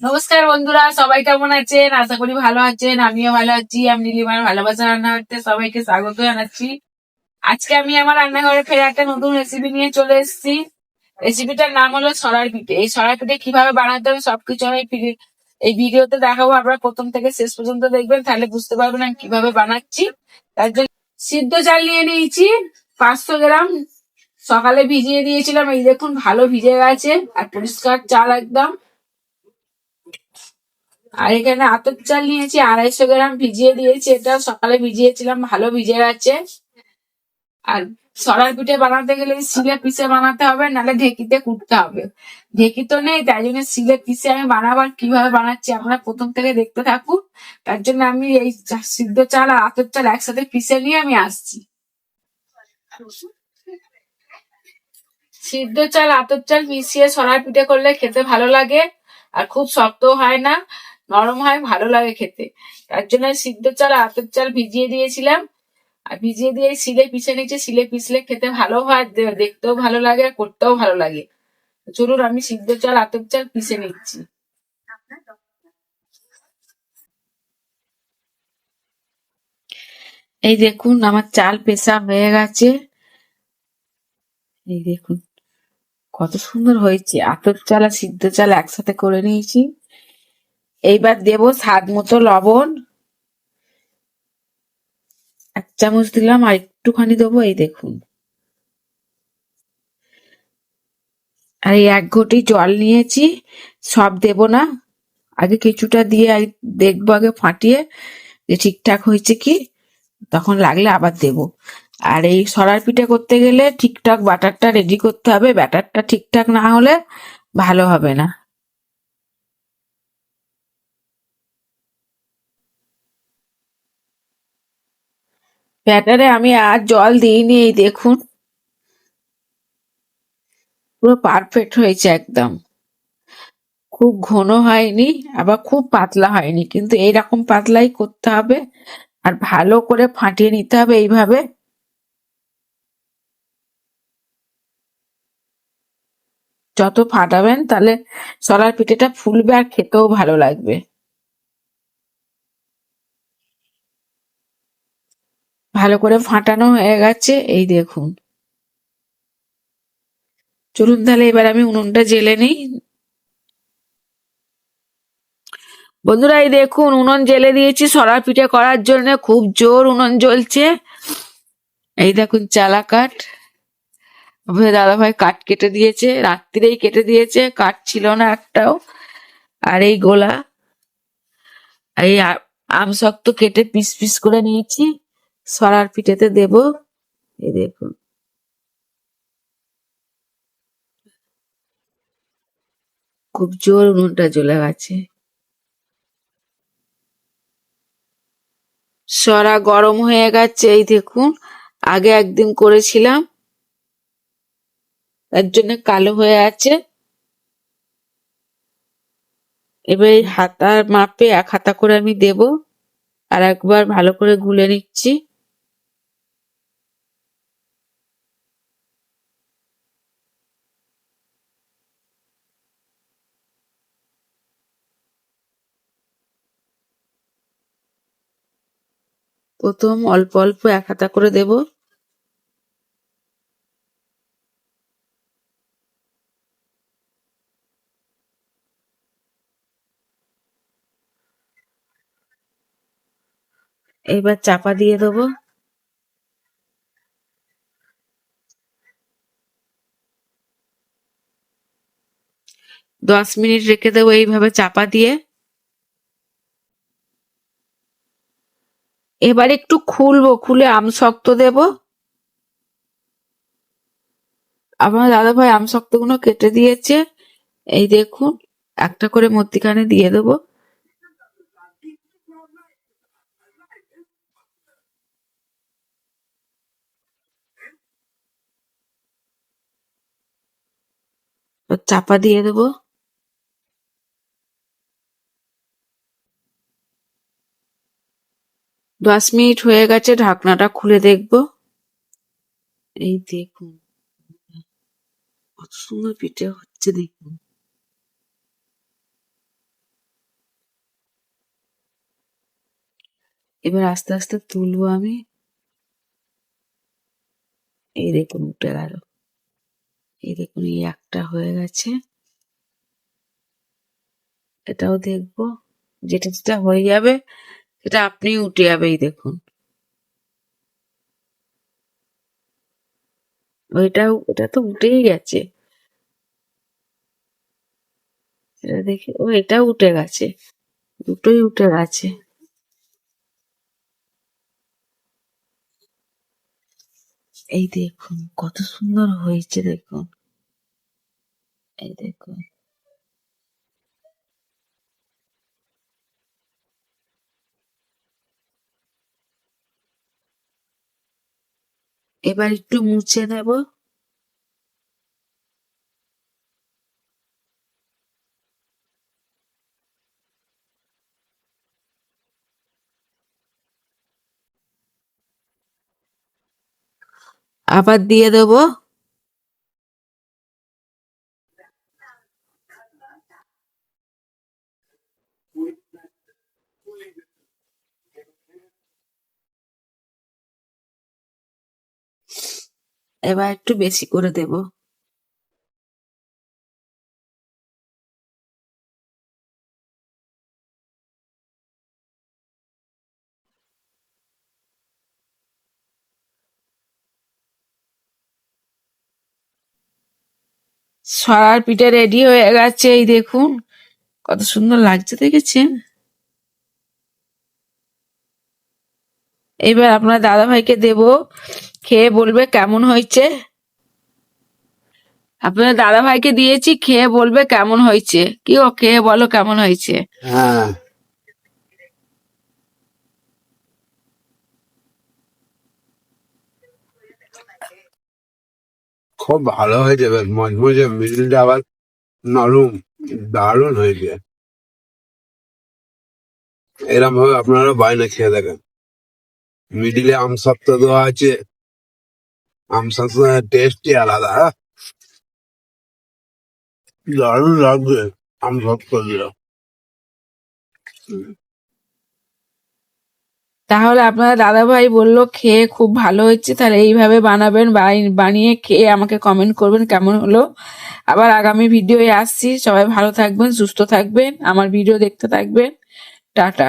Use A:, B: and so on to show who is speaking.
A: নমস্কার বন্ধুরা, সবাই কেমন আছেন? আশা করি ভালো আছেন, আমিও ভালো আছি, আমি নীলিমার ভালোবাসা রান্না করতে সবাইকে স্বাগত জানাচ্ছি। আজকে আমি আমার রান্নাঘরে ফের একটা নতুন রেসিপি নিয়ে চলে এসেছি। রেসিপিটার নাম হলো সরার পিঠে। এই সরার পিঠে কীভাবে বানাতে হবে সবকিছু আমি এই ভিডিওতে দেখাবো। আপনারা প্রথম থেকে শেষ পর্যন্ত দেখবেন, তাহলে বুঝতে পারবেন আমি কীভাবে বানাচ্ছি। তার জন্য সিদ্ধ চাল নিয়ে নিয়েছি, পাঁচশো গ্রাম। সকালে ভিজিয়ে দিয়েছিলাম, এই দেখুন ভালো ভিজে গেছে, আর পরিষ্কার চাল একদম। আর এখানে আতপ চাল নিয়েছি, আড়াইশো গ্রাম ভিজিয়ে দিয়েছি, এটা সকালে ভিজিয়েছিলাম, ভালো ভিজে গেছে। আর সরার পিঠে বানাতে গেলে শিলে পিষে বানাতে হবে, নাহলে ঢেকিতে কুটতে হবে। ঢেকি তো নেই, তাই জন্য শিলে পিসে আমি বানাবার কীভাবে বানাচ্ছি আপনারা প্রথম থেকে দেখতে থাকুন। তার জন্য আমি এই সিদ্ধ চাল আর আতপ চাল একসাথে পিষে নিয়ে আমি আসছি। সিদ্ধ চাল, আতপ চাল মিশিয়ে সরার পিঠে করলে খেতে ভালো লাগে। আর খুব শক্তও হয় না, নরম হয়, ভালো লাগে খেতে। তার জন্য সিদ্ধ চাল আতপ চাল ভিজিয়ে দিয়েছিলাম। আর ভিজিয়ে দিয়ে শিলে পিষে নিচ্ছে শিলে পিষলে খেতে ভালো হয় দেখতেও ভালো লাগে, আর করতেও ভালো লাগে। চলুন আমি সিদ্ধ চাল আতপ চাল পিষে নিচ্ছি। এই দেখুন, আমার চাল পেশা হয়ে গেছে। এই দেখুন। কত সুন্দর হয়েছে। আতপ চাল আর সিদ্ধ চাল একসাথে করে নিয়েছি। এইবার দেব স্বাদ মতো লবণ। এক চামচ দিলাম আর একটুখানি দেবো, এই দেখুন। আর এই এক ঘটি জল নিয়েছি, সব দেব না। আগে কিছুটা দিয়ে দেখব আগে ফাটিয়ে যে ঠিকঠাক হয়েছে কি, তখন লাগলে আবার দেব। আর এই সরার পিঠে করতে গেলে ঠিকঠাক বাটারটা রেডি করতে হবে। ব্যাটারটা ঠিকঠাক না হলে ভালো হবে না। ব্যাটারে আমি আর জল দিইনি, এই দেখুন। পুরো পারফেক্ট হয়েছে একদম। খুব ঘন হয়নি, আবার খুব পাতলা হয়নি, কিন্তু এইরকম পাতলাই করতে হবে। আর ভালো করে ফাটিয়ে নিতে হবে এইভাবে। যত ফাটাবেন, তাহলে সলার পিঠেটা ফুলবে আর খেতেও ভালো লাগবে। ভালো করে ফাটানো হয়ে গেছে, এই দেখুন। চলুন তাহলে এবার আমি উনুনটা জেলে নিই। বন্ধুরা, এই দেখুন, উনুন জেলে দিয়েছি সরার পিঠে করার জন্য। খুব জোর উনুন জ্বলছে। এই দেখুন চালা কাঠ আপনাদের দাদা ভাই কাঠ কেটে দিয়েছে, রাত্রিরেই কেটে দিয়েছে, কাঠ ছিল না একটাও। আর এই গোলা এই আম শক্ত কেটে পিস পিস করে নিয়েছি, সরার পিঠেতে দেব। এই দেখুন। খুব জোর উনুনটা জ্বলে গেছে। সরা গরম হয়ে গেছে, এই দেখুন। আগে একদিন করেছিলাম তার জন্য কালো হয়ে আছে। এবার হাতার মাপে এক হাতা করে আমি দেব আর একবার ভালো করে গুলে নিচ্ছি। প্রথম অল্প অল্প এক হাতা করে দেব। এবার চাপা দিয়ে দেবো। দশ মিনিট রেখে দেবো এইভাবে চাপা দিয়ে। এবার একটু খুলবো, খুলে আম শক্ত দেব। আমার দাদা ভাই আম শক্তগুলো কেটে দিয়েছে। এই দেখুন, একটা করে মধ্যিখানে দিয়ে দেবো। চাপা দিয়ে দেব। দশ মিনিট হয়ে গেছে, ঢাকনাটা খুলে দেখব। এই দেখুন, কত সুন্দর পিঠে হচ্ছে, দেখুন। এবার আস্তে আস্তে তুলবো আমি। এই দেখুন, উঠে গেল। এই দেখুন, এই একটা হয়ে গেছে। এটাও দেখব। যেটা যেটা হয়ে যাবে, সেটা আপনি উঠে যাবে, এই দেখুন। ওইটাও ওটা তো উঠেই গেছে। এটা দেখি, ও এটাও উঠে গেছে। দুটোই উঠে গেছে। এই দেখুন কত সুন্দর হয়েছে দেখুন। এই দেখুন। এবার একটু মুছে নেব। আবার দিয়ে দেব। এবার একটু বেশি করে দেব। সরার পিঠে রেডি হয়ে গেছে, এই দেখুন, কত সুন্দর লাগছে, দেখেছেন? এবার আপনার দাদা ভাইকে দেব, খেয়ে বলবে কেমন হয়েছে। আপনার দাদা ভাইকে দিয়েছি, খেয়ে বলবে কেমন হয়েছে। কি ও খেয়ে বলো কেমন হয়েছে।
B: হ্যাঁ। খুব ভালো হয়েছে বেশ মজমজে মিডিলটা আবার নরম, দারুণ হয়েছে এরম ভাবে আপনারা বাইনা খেয়ে দেখেন মিডিলে আম আমসত্ব দেওয়া আছে। আম আমসত্ব টেস্টই আলাদা হ্যাঁ? দারুণ লাগবে আম আমসত্ব দিয়ে।
A: তাহলে আপনার দাদা ভাই বলল, খেয়ে খুব ভালো হয়েছে, তাহলে এইভাবে বানাবেন বানিয়ে খেয়ে আমাকে কমেন্ট করবেন, কেমন হলো? আবার আগামী ভিডিওয়ে আসছি, সবাই ভালো থাকবেন, সুস্থ থাকবেন, আমার ভিডিও দেখতে থাকবেন, টাটা।